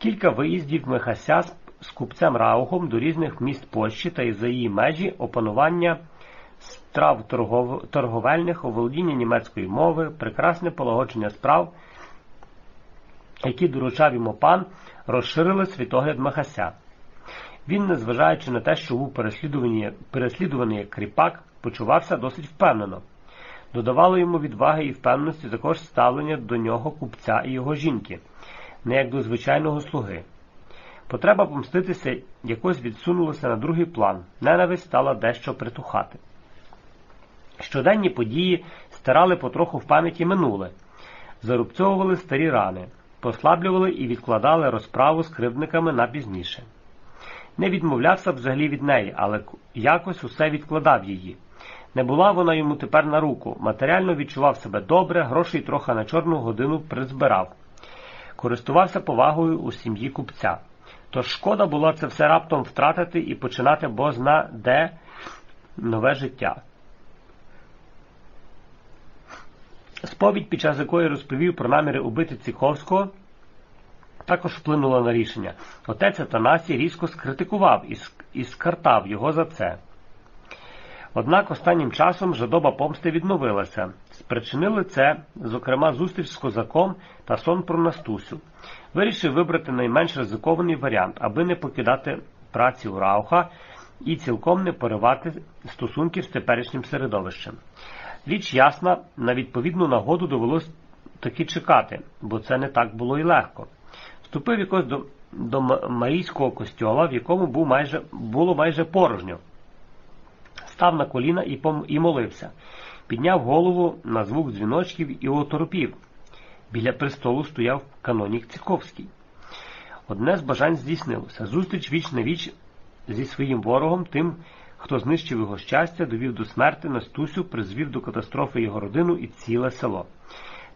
Кілька виїздів Михася з купцем Раухом до різних міст Польщі та й за її межі опанування страв торгов... торговельних, оволодіння німецької мови, прекрасне полагодження справ, які доручав йому пан, розширили світогляд Михася. Він, незважаючи на те, що був переслідуваний, переслідуваний як кріпак, почувався досить впевнено. Додавало йому відваги і впевненості також ставлення до нього купця і його жінки, не як до звичайного слуги. Потреба помститися якось відсунулася на другий план, ненависть стала дещо притухати. Щоденні події стирали потроху в пам'яті минуле, зарубцьовували старі рани, послаблювали і відкладали розправу з кривдниками на пізніше. Не відмовлявся взагалі від неї, але якось усе відкладав її. Не була вона йому тепер на руку, матеріально відчував себе добре, грошей трохи на чорну годину призбирав. Користувався повагою у сім'ї купця. Тож шкода було це все раптом втратити і починати бозна де нове життя. Сповідь, під час якої розповів про наміри убити Ціковського, також вплинула на рішення. Отець Атанасій різко скритикував і скартав його за це. Однак останнім часом жадоба помсти відновилася. Спричинили це, зокрема, зустріч з козаком та сон про Настусю. Вирішив вибрати найменш ризикований варіант, аби не покидати праці у Рауха і цілком не поривати стосунків з теперішнім середовищем. Річ ясна, на відповідну нагоду довелось таки чекати, бо це не так було і легко. Вступив якось до до Марійського костьола, в якому був майже, було майже порожньо. Став на коліна і і молився, підняв голову на звук дзвіночків і оторопів. Біля престолу стояв канонік Циковський. Одне з бажань здійснилося зустріч віч на віч зі своїм ворогом, тим, хто знищив його щастя, довів до смерти Настусю, призвів до катастрофи його родину і ціле село.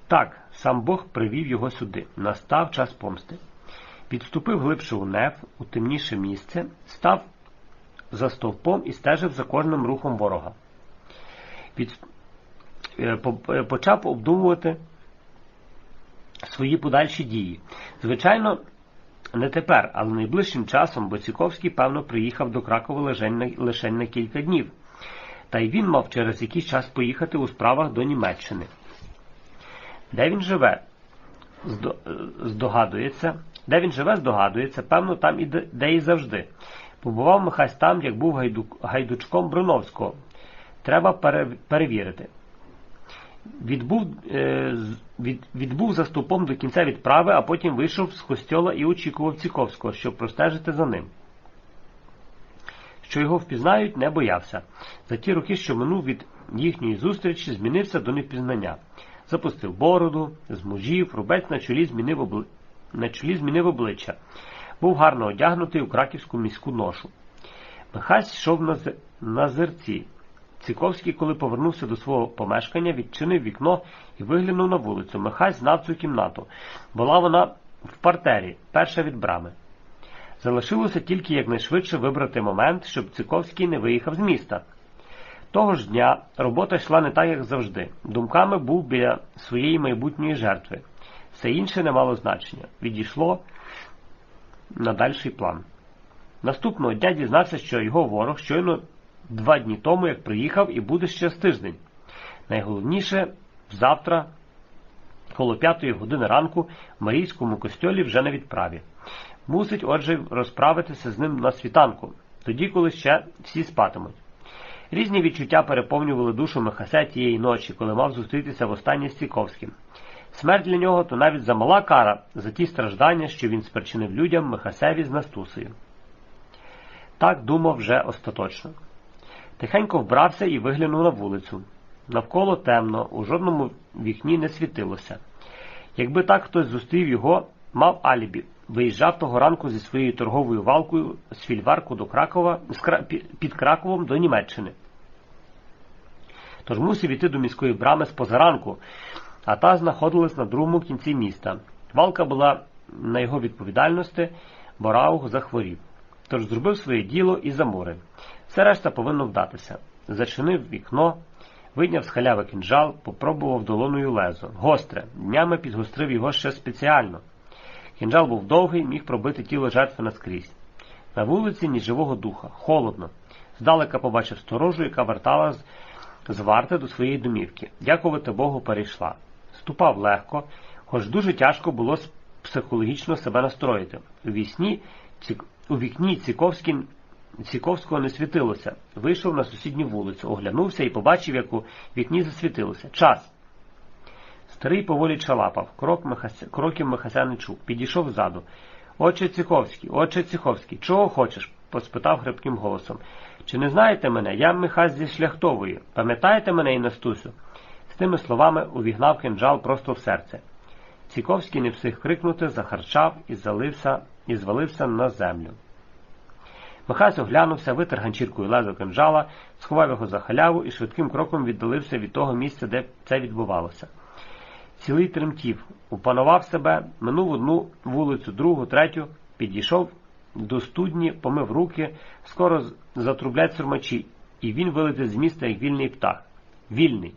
Так, сам Бог привів його сюди. Настав час помсти. Підступив глибше у неф, у темніше місце, став за стовпом і стежив за кожним рухом ворога. Під... Е, е, почав обдумувати свої подальші дії. Звичайно, не тепер, але найближчим часом Боціковський, певно, приїхав до Кракова лише на кілька днів, та й він мав через якийсь час поїхати у справах до Німеччини. Де він живе, здогадується, де він живе, здогадується, певно, там і де і завжди. Побував Михась там, як був гайду, гайдучком Бруновського. Треба перевірити. Відбув е, від, відбув за стовпом до кінця відправи, а потім вийшов з костьола і очікував Ціковського, щоб простежити за ним. Що його впізнають, не боявся. За ті роки, що минув від їхньої зустрічі, змінився до непізнання. Запустив бороду, змужів, рубець на чолі змінив обли... на чолі змінив обличчя. Був гарно одягнутий у краківську міську ношу. Михась йшов на, з... на зерці. Ціковський, коли повернувся до свого помешкання, відчинив вікно і виглянув на вулицю. Михай знав цю кімнату. Була вона в партері, перша від брами. Залишилося тільки якнайшвидше вибрати момент, щоб Циковський не виїхав з міста. Того ж дня робота йшла не так, як завжди. Думками був біля своєї майбутньої жертви. Все інше не мало значення. Відійшло на дальший план. Наступного дня дізнався, що його ворог щойно два дні тому, як приїхав, і буде ще з тиждень. Найголовніше завтра, коло п'ятої години ранку, в Марійському костьолі вже на відправі. Мусить, отже, розправитися з ним на світанку, тоді, коли ще всі спатимуть. Різні відчуття переповнювали душу Михася тієї ночі, коли мав зустрітися востаннє з Ціковським. Смерть для нього то навіть замала кара за ті страждання, що він спричинив людям Михасеві з Настусею. Так думав вже остаточно. Тихенько вбрався і виглянув на вулицю. Навколо темно, у жодному вікні не світилося. Якби так хтось зустрів його, мав алібі, виїжджав того ранку зі своєю торговою валкою з фільварку до Кракова, під Краковом до Німеччини. Тож мусив іти до міської брами з позаранку, а та знаходилась на другому кінці міста. Валка була на його відповідальності, бо Раух захворів. Тож зробив своє діло і замурив. Все решта повинно вдатися. Зачинив вікно, вийняв з халяви кінжал, попробував долоною лезо. Гостре, днями підгострив його ще спеціально. Кінжал був довгий, міг пробити тіло жертви наскрізь. На вулиці ні живого духа, холодно. Здалека побачив сторожу, яка вертала з варти до своєї домівки. Дякувати Богу, перейшла. Ступав легко, хоч дуже тяжко було психологічно себе настроїти. У вісні, у вікні. Ціковського не світилося. Вийшов на сусідню вулицю, оглянувся і побачив, як у вікні засвітилося. Час. Старий поволі чалапав, крок Михася... кроків Михася не чув, підійшов ззаду. Отче Ціховський, отче Ціховський, чого хочеш? поспитав хрипким голосом. Чи не знаєте мене? Я Михась зі шляхтової. Пам'ятаєте мене і Настусю? З тими словами увігнав кинджал просто в серце. Ціковський не встиг крикнути, захарчав і залився, і звалився на землю. Михась оглянувся, витер ганчіркою лезо кинджала, сховав його за халяву і швидким кроком віддалився від того місця, де це відбувалося. Цілий тремтів, упанував себе, минув одну вулицю, другу, третю, підійшов до студні, помив руки, скоро затрублять сурмачі, і він вилетить з міста, як вільний птах. Вільний.